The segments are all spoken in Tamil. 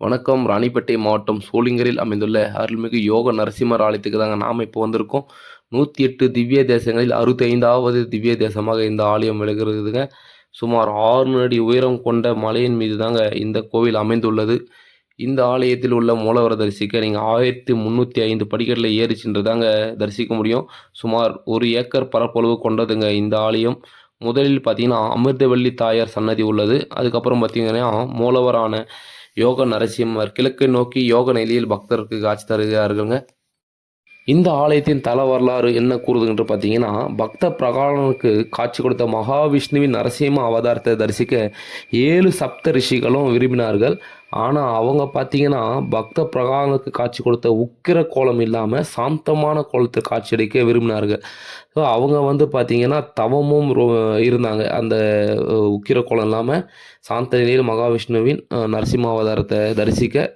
வணக்கம். ராணிப்பேட்டை மாவட்டம் சோளிங்கரில் அமைந்துள்ள அருள்மிகு யோக நரசிம்மர் ஆலயத்துக்கு தாங்க நாம் இப்போ வந்திருக்கோம். நூற்றி எட்டு திவ்ய தேசங்களில் அறுபத்தி ஐந்தாவது திவ்ய தேசமாக இந்த ஆலயம் விளங்குறதுங்க. சுமார் ஆறு அடி உயரம் கொண்ட மலையின் மீது தாங்க இந்த கோவில் அமைந்துள்ளது. இந்த ஆலயத்தில் உள்ள மூலவரை தரிசிக்க நீங்கள் ஆயிரத்தி முந்நூற்றி ஐந்து படிக்கட்டில் ஏறி சென்று தாங்க தரிசிக்க முடியும். சுமார் ஒரு ஏக்கர் பரப்பளவு கொண்டதுங்க இந்த ஆலயம். முதலில் பார்த்தீங்கன்னா அமிர்தவள்ளி தாயார் சன்னதி உள்ளது. அதுக்கப்புறம் பார்த்தீங்கன்னா மூலவரான யோக நரசிம்மர். கிழக்கு நோக்கி யோக நிலையில் பக்தருக்கு காட்சி தருகிறார்கள்ங்க. இந்த ஆலயத்தின் தல வரலாறு என்ன கூறுதுஎன்று பார்த்தீங்கன்னா பக்த பிரகாலனுக்கு காட்சி கொடுத்த மகாவிஷ்ணுவின் நரசிம்ம அவதாரத்தை தரிசிக்க ஏழு சப்த ரிஷிகளும் விரும்பினார்கள். ஆனால் அவங்க பார்த்தீங்கன்னா பக்த பிரகாலனுக்கு காட்சி கொடுத்த உக்கிர கோலம் இல்லாமல் சாந்தமான கோலத்தை காட்சியளிக்க விரும்பினார்கள். ஸோ அவங்க வந்து பார்த்தீங்கன்னா தவமும் இருந்தாங்க. அந்த உக்கிர கோலம் இல்லாமல் சாந்த நிலையில் மகாவிஷ்ணுவின் நரசிம்ம அவதாரத்தை தரிசிக்க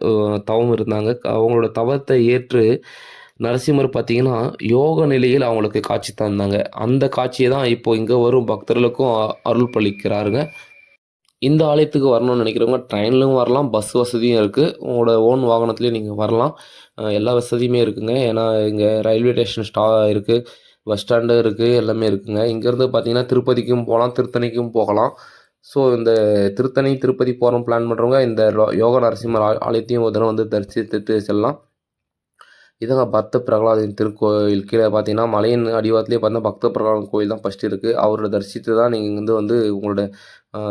தவம் இருந்தாங்க. அவங்களோட தவத்தை ஏற்று நரசிம்மர் பார்த்தீங்கன்னா யோக நிலையில் அவங்களுக்கு காட்சி தந்தாங்க. அந்த காட்சியை தான் இப்போ இங்கே வரும் பக்தர்களுக்கும் அருள் பளிக்கிறாருங்க. இந்த ஆலயத்துக்கு வரணும்னு நினைக்கிறவங்க ட்ரெயின்லையும் வரலாம் பஸ் வசதியும் இருக்குது உங்களோட ஓன் வாகனத்துலேயும் நீங்கள் வரலாம். எல்லா வசதியுமே இருக்குங்க. ஏன்னா இங்கே ரயில்வே ஸ்டேஷன் ஸ்டா இருக்குது பஸ் ஸ்டாண்டு இருக்குது எல்லாமே இருக்குங்க. இங்கேருந்து பார்த்தீங்கன்னா திருப்பதிக்கும் போகலாம் திருத்தணிக்கும் போகலாம். ஸோ இந்த திருத்தணி திருப்பதி போகிறோம் பிளான் பண்ணுறவங்க இந்த யோகா யோக நரசிம்மர் ஆ- ஆலயத்தையும் ஒரு தடவை வந்து தரிசித்து செல்லலாம். இதுங்க பக்த பிரகலாதின் திருக்கோயில். கீழே பார்த்தீங்கன்னா மலையின் அடிவாரத்திலே பார்த்தீங்கன்னா பக்த பிரகலாதன் கோயில் தான் ஃபஸ்ட்டு இருக்குது அவரோட தரிசித்து தான் நீங்கள் வந்து வந்து உங்களோட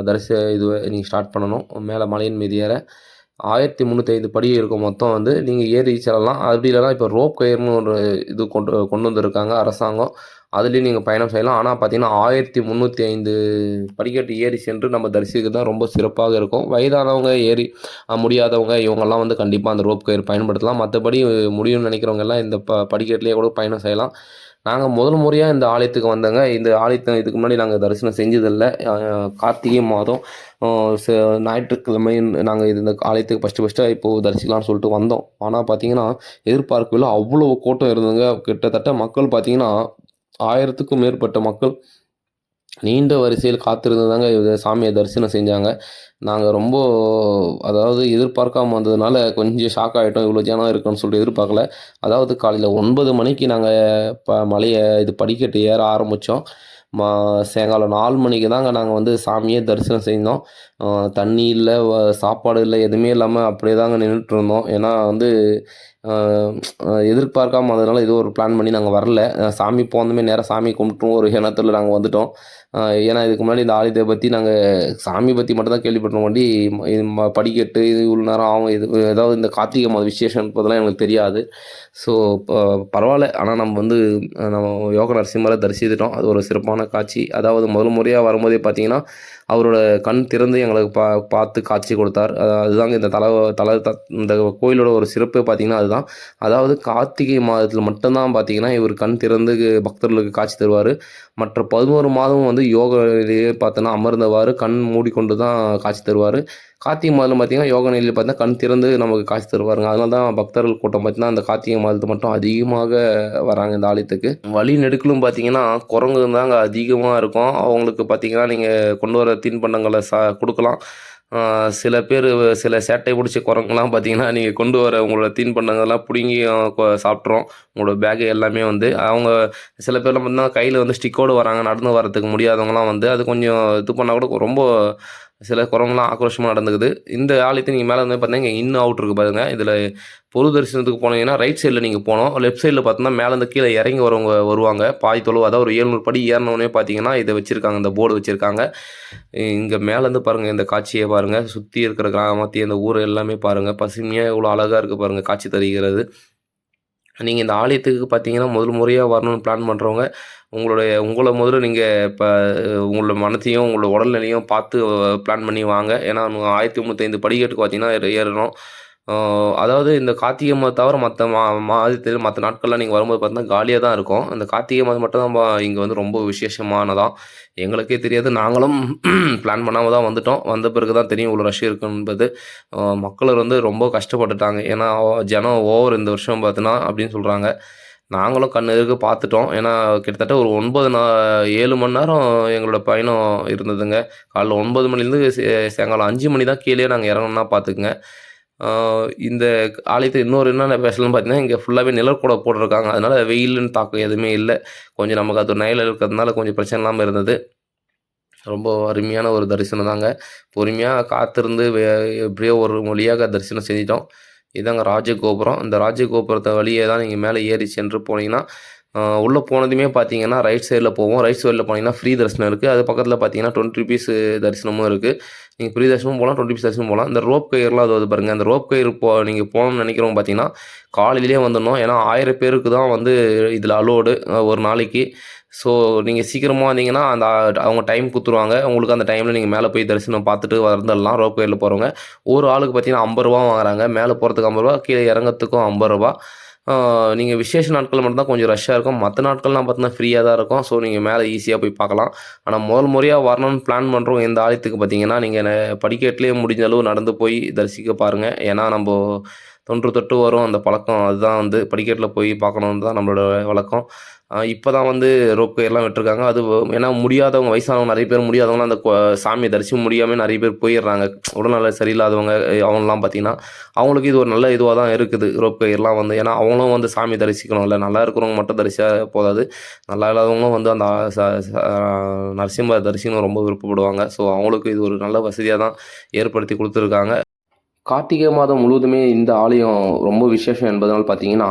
தரிசி இதுவை நீங்கள் ஸ்டார்ட் பண்ணணும். மேலே மலையின் மீது ஏற. ஆயிரத்தி முந்நூற்றி ஐந்து படி இருக்கும் மொத்தம் வந்து. நீங்கள் ஏறி செல்லலாம். அப்படி இல்லைனா இப்போ ரோப் கயிறுன்னு ஒரு இது கொண்டு கொண்டு வந்திருக்காங்க அரசாங்கம். அதுலேயும் நீங்கள் பயணம் செய்யலாம். ஆனால் பார்த்தீங்கன்னா ஆயிரத்தி முந்நூற்றி ஐந்து படிக்கட்டு ஏறி சென்று நம்ம தரிசிக்கிறது தான் ரொம்ப சிறப்பாக இருக்கும். வயதானவங்க ஏறி முடியாதவங்க இவங்கெல்லாம் வந்து கண்டிப்பாக அந்த ரோப் கயிறு பயன்படுத்தலாம். மற்றபடி முடியும்னு நினைக்கிறவங்க எல்லாம் இந்த ப படிக்கட்டுலேயே கூட பயணம் செய்யலாம். நாங்கள் முதல் முறையாக இந்த ஆலயத்துக்கு வந்தோங்க. இந்த ஆலயத்தை இதுக்கு முன்னாடி நாங்கள் தரிசனம் செஞ்சதில்லை. கார்த்திகை மாதம் ச- ஞாயிற்றுக்கிழமை நாங்கள் இது இந்த ஆலயத்துக்கு ஃபஸ்ட்டு ஃபஸ்ட்டு இப்போது தரிசிக்கலாம்னு சொல்லிட்டு வந்தோம். ஆனால் பார்த்தீங்கன்னா எதிர்பார்க்கவில்லை அவ்வளோ கூட்டம் இருந்ததுங்க. கிட்டத்தட்ட மக்கள் பார்த்தீங்கன்னா ஆயிரத்துக்கும் மேற்பட்ட மக்கள் நீண்ட வரிசையில் காத்திருந்ததாங்க சாமியை தரிசனம் செஞ்சாங்க. நாங்கள் ரொம்ப அதாவது எதிர்பார்க்காம வந்ததுனால கொஞ்சம் ஷாக் ஆகிட்டோம் இவ்வளோ ஜனம் இருக்குன்னு சொல்லிட்டு எதிர்பார்க்கல. அதாவது காலையில் ஒன்பது மணிக்கு நாங்கள் ப மலையை இது படிக்கட்டு ஏற ஆரம்பித்தோம் மா சாயங்காலம் நாலு மணிக்கு தாங்க நாங்கள் வந்து சாமியே தரிசனம் செய்தோம் தண்ணி இல்லை சாப்பாடு இல்லை எதுவுமே இல்லாமல் அப்படியே தாங்க நின்றுட்டு இருந்தோம். ஏன்னா வந்து எதிர்பார்க்காம அதனால் ஏதோ ஒரு பிளான் பண்ணி நாங்கள் வரல. சாமி போனதுமே நேராக சாமி கும்பிட்டுரும் ஒரு எண்ணத்தில் நாங்கள் வந்துட்டோம். ஏன்னா இதுக்கு முன்னாடி இந்த ஆலயத்தை பற்றி நாங்கள் சாமி பற்றி மட்டும்தான் கேள்விப்பட்டோம் வண்டி இது ம- படிக்கட்டு இது இவ்வளோ நேரம் ஆகும் இது ஏதாவது இந்த கார்த்திகை மாத விசேஷம் இப்போதெல்லாம் எங்களுக்கு தெரியாது. ஸோ பரவாயில்ல. ஆனால் நம்ம வந்து நம்ம யோக நரசிம்மரை தரிசித்துட்டோம். அது ஒரு சிறப்பான காட்சி. அதாவது முதல் முறையாக வரும்போதே பார்த்தீங்கன்னா அவரோட கண் திறந்து எங்களுக்கு பா பார்த்து காட்சி கொடுத்தார். அதுதாங்க இந்த தலை தலை த- இந்த கோயிலோட ஒரு சிறப்பு பார்த்தீங்கன்னா அதுதான். அதாவது கார்த்திகை மாதத்தில் மட்டும்தான் பார்த்தீங்கன்னா இவர் கண் திறந்து பக்தர்களுக்கு காட்சி தருவார். மற்ற பதினோரு மாதமும் வந்து யோகாவிலேயே பார்த்தோன்னா அமர்ந்தவாறு கண் மூடிக்கொண்டு தான் காட்சி தருவார். கார்த்திகை மாதம் பார்த்திங்கன்னா யோக நிலையில் பார்த்தீங்கன்னா கண் திறந்து நமக்கு காட்சி தருவாருங்க. அதனால தான் பக்தர்கள் கூட்டம் பார்த்திங்கன்னா அந்த கார்த்திகை மாதத்து மட்டும் அதிகமாக வராங்க இந்த ஆலயத்துக்கு. வழி நெடுக்கலும் பார்த்தீங்கன்னா குரங்கு தாங்க அதிகமாக இருக்கும். அவங்களுக்கு பார்த்தீங்கன்னா நீங்கள் கொண்டு வர தின்பண்டங்களை சா கொடுக்கலாம். சில பேர் சில சேட்டை பிடிச்ச குரங்குலாம் பார்த்தீங்கன்னா நீங்கள் கொண்டு வர உங்களோட தின்பண்டங்கள்லாம் பிடுங்கி சாப்பிட்றோம் உங்களோட பேகு எல்லாமே வந்து அவங்க சில பேர்லாம் பார்த்தீங்கன்னா கையில் வந்து ஸ்டிக்கோடு வராங்க. நடந்து வரதுக்கு முடியாதவங்களாம் வந்து அது கொஞ்சம் இது பண்ணால் கூட ரொம்ப சில குரங்குலாம் ஆக்ரோஷமாக நடந்துக்குது. இந்த ஆலயத்தை நீங்கள் மேலே வந்து பார்த்தீங்கன்னா இங்கே அவுட் இருக்குது பாருங்கள் இதில் பொது தரிசனத்துக்கு போனீங்கன்னா ரைட் சைடில் நீங்கள் போனோம் லெஃப்ட் சைடில் பார்த்தோன்னா மேலே கீழே இறங்கி வரவங்க வருவாங்க. பாய் தொழுவு அதாவது ஒரு ஏழ்நூறு படி ஏறினோடனே பார்த்தீங்கன்னா இதை வச்சுருக்காங்க. இந்த போர்டு வச்சுருக்காங்க. இங்கே மேலேருந்து பாருங்கள் இந்த காட்சியை பாருங்கள் சுற்றி இருக்கிற கிராமத்தையும் இந்த ஊர் எல்லாமே பாருங்கள் பசுமையாக எவ்வளோ அழகாக இருக்குது பாருங்கள் காட்சி தருகிறது. நீங்கள் இந்த ஆலயத்துக்கு பார்த்தீங்கன்னா முதல் முறையாக வரணும்னு பிளான் பண்ணுறவங்க உங்களுடைய உங்களை முதல்ல நீங்கள் இப்போ உங்களோட மனத்தையும் உங்களோட உடல்நிலையும் பார்த்து பிளான் பண்ணி வாங்க. ஏன்னா ஆயிரத்தி முந்நூற்றி படிக்கட்டுக்கு பார்த்தீங்கன்னா ஏறணும் அதாவது இந்த கார்த்திகை மாதம் தவிர மற்ற மா மாதத்தில் மற்ற நாட்கள்லாம் நீங்கள் வரும்போது பார்த்தீங்கன்னா காலியாக தான் இருக்கும். இந்த கார்த்திகை மாதம் மட்டும் தான் இங்கே வந்து ரொம்ப விசேஷமானதான் எங்களுக்கே தெரியாது. நாங்களும் பிளான் பண்ணாமல் தான் வந்துட்டோம். வந்த பிறகு தான் தெரியும் இவ்வளோ ரஷ் இருக்குன்றது. ஆஹ் மக்கள் வந்து ரொம்ப கஷ்டப்பட்டுட்டாங்க. ஏன்னா ஜனம் ஓவர் இந்த வருஷம் பார்த்தீங்கன்னா அப்படின்னு சொல்கிறாங்க நாங்களும் கண் எதிர்க்க பார்த்துட்டோம் ஏன்னா கிட்டத்தட்ட ஒரு ஒன்பது நா ஏழு மணி நேரம் எங்களோட பயணம் இருந்ததுங்க. காலைல ஒன்பது மணிலேருந்து சாயங்காலம் அஞ்சு மணி தான் கீழே நாங்கள் இறங்கணும்னா பார்த்துக்குங்க இந்த ஆலயத்தில் இன்னொரு என்னென்ன ஸ்பெஷல்னு பார்த்தீங்கன்னா இங்கே ஃபுல்லாகவே நிழற்கூட போட்டிருக்காங்க. அதனால் வெயில்னு தாக்கம் எதுவுமே இல்லை. கொஞ்சம் நமக்கு அது நயலில் இருக்கிறதுனால கொஞ்சம் பிரச்சனை இல்லாமல் இருந்தது. ரொம்ப அருமையான ஒரு தரிசனம் தாங்க. பொறுமையாக காத்திருந்து எப்படியோ ஒரு மொழியாக தரிசனம் செஞ்சிட்டோம். இதாங்க ராஜகோபுரம். இந்த ராஜகோபுரத்தை வழியே தான் நீங்கள் மேலே ஏறி சென்று போனீங்கன்னா உள்ளே போனதுமே பார்த்தீங்கன்னா ரைட் சைடில் போவோம். ரைட் சைடில் போனீங்கன்னா ஃப்ரீ தரிசனம் இருக்குது அது பக்கத்தில் பார்த்தீங்கன்னா டுவெண்ட்டி ருபீஸ் தரிசனமும் இருக்குது நீங்கள் ஃப்ரீ தரிசனமும் போகலாம் டுவெண்ட்டி ருபீஸ் தரிசனம் போகலாம் இந்த ரோப் கயிறுலாம் அது வந்து பாருங்கள் அந்த ரோப் கயிறு போ நீங்கள் போகணும்னு நினைக்கிறவங்க பார்த்தீங்கன்னா காலையிலேயே வந்துடணும். ஏன்னா ஆயிரம் பேருக்கு தான் வந்து இதில் அலோடு ஒரு நாளைக்கு. ஸோ நீங்கள் சீக்கிரமாக வந்தீங்கன்னா அந்த அவங்க டைம் கொடுத்துருவாங்க. உங்களுக்கு அந்த டைமில் நீங்கள் மேலே போய் தரிசனம் பார்த்துட்டு வந்துடலாம் ரோப் கயிறில் போகிறவங்க ஒரு ஆளுக்கு பார்த்தீங்கன்னா ஐம்பது ரூபா வாங்குறாங்க. மேலே போகிறதுக்கு ஐம்பது ரூபா கீழே இறங்கறதுக்கும் ஐம்பது ரூபா. நீங்கள் விசேஷ நாட்கள் மட்டும்தான் கொஞ்சம் ரஷ்ஷாக இருக்கும். மற்ற நாட்கள்லாம் பார்த்தீங்கன்னா ஃப்ரீயாக தான் இருக்கும். ஸோ நீங்கள் மேலே ஈஸியாக போய் பார்க்கலாம். ஆனால் முதல் முறையாக வரணும்னு பிளான் பண்ணுறோம் இந்த ஆலயத்துக்கு பார்த்தீங்கன்னா நீங்கள் படிக்கட்டிலே முடிஞ்ச அளவு நடந்து போய் தரிசிக்க பாருங்கள் ஏன்னா நம்ம தொன்று தொட்டு வரும். அந்த பழக்கம் அதுதான் வந்து படிக்கட்டில் போய் பார்க்கணுன்னு தான் நம்மளோட வழக்கம். இப்போ தான் வந்து ரோப் எல்லாம் விட்டுருக்காங்க. அது ஏன்னா முடியாதவங்க வயசானவங்க நிறைய பேர் முடியாதவங்களாம் அந்த சாமி சாமியை தரிசிக்க முடியாமல் நிறைய பேர் போயிடுறாங்க. உடல்நல சரியில்லாதவங்க அவங்களாம் பார்த்தீங்கன்னா அவங்களுக்கு இது ஒரு நல்ல இதுவாக தான் இருக்குது ரோப் கயிறுலாம் வந்து. ஏன்னா அவங்களும் வந்து சாமி தரிசிக்கணும்ல. நல்லா இருக்கிறவங்க மட்டும் தரிசா போதாது. நல்லா இல்லாதவங்களும் வந்து அந்த நரசிம்ம ச- தரிசிக்கணும் ரொம்ப விருப்பப்படுவாங்க. ஸோ அவங்களுக்கு இது ஒரு நல்ல வசதியாக தான் ஏற்படுத்தி கொடுத்துருக்காங்க. கார்த்திகை மாதம் முழுவதுமே இந்த ஆலயம் ரொம்ப விசேஷம் என்பதனால் பார்த்தீங்கன்னா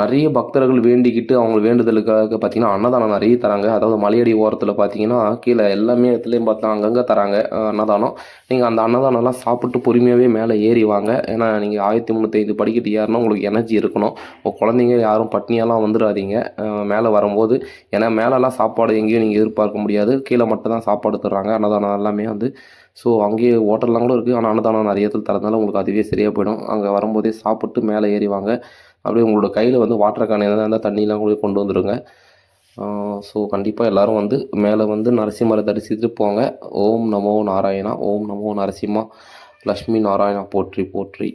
நிறைய பக்தர்கள் வேண்டிக்கிட்டு அவங்க வேண்டுதலுக்காக பார்த்தீங்கன்னா அன்னதானம் நிறைய தராங்க. அதாவது மலையடி ஓரத்தில் பார்த்தீங்கன்னா கீழே எல்லாமே இடத்துலையும் பார்த்தா அங்கங்கே தராங்க அன்னதானம். நீங்கள் அந்த அன்னதானம்லாம் சாப்பிட்டு பொறுமையாகவே மேலே ஏறி வாங்க. ஏன்னா நீங்கள் ஆயிரத்தி முந்நூற்றி படிக்கட்டு ஏறினா உங்களுக்கு எனர்ஜி இருக்கணும். உங்கள் குழந்தைங்க யாரும் பட்னியெல்லாம் வந்துடாதீங்க. மேலே வரும்போது ஏன்னா மேலெலாம் சாப்பாடு எங்கேயும் நீங்கள் எதிர்பார்க்க முடியாது. கீழே மட்டும் தான் சாப்பாடு தர்றாங்க. அன்னதானம் எல்லாமே வந்து ஸோ அங்கேயே ஹோட்டல்லாம் கூட இருக்குது ஆனால் அன்னதானம் நிறைய இடத்துல தரதுனால உங்களுக்கு அதுவே சரியாக போயிடும். அங்கே வரும்போதே சாப்பிட்டு மேலே ஏறிவாங்க அப்படியே உங்களோட கையில் வந்து வாட்டர் கேன் எதாவது இருந்தால் தண்ணியெலாம் கூட கொண்டு வந்துடுங்க ஸோ கண்டிப்பாக எல்லாரும் வந்து மேலே வந்து நரசிம்மரை தரிசித்துட்டு போங்க. ஓம் நமோ நாராயணா ஓம் நமோ நரசிம்மா லக்ஷ்மி நாராயணா போற்றி போற்றி.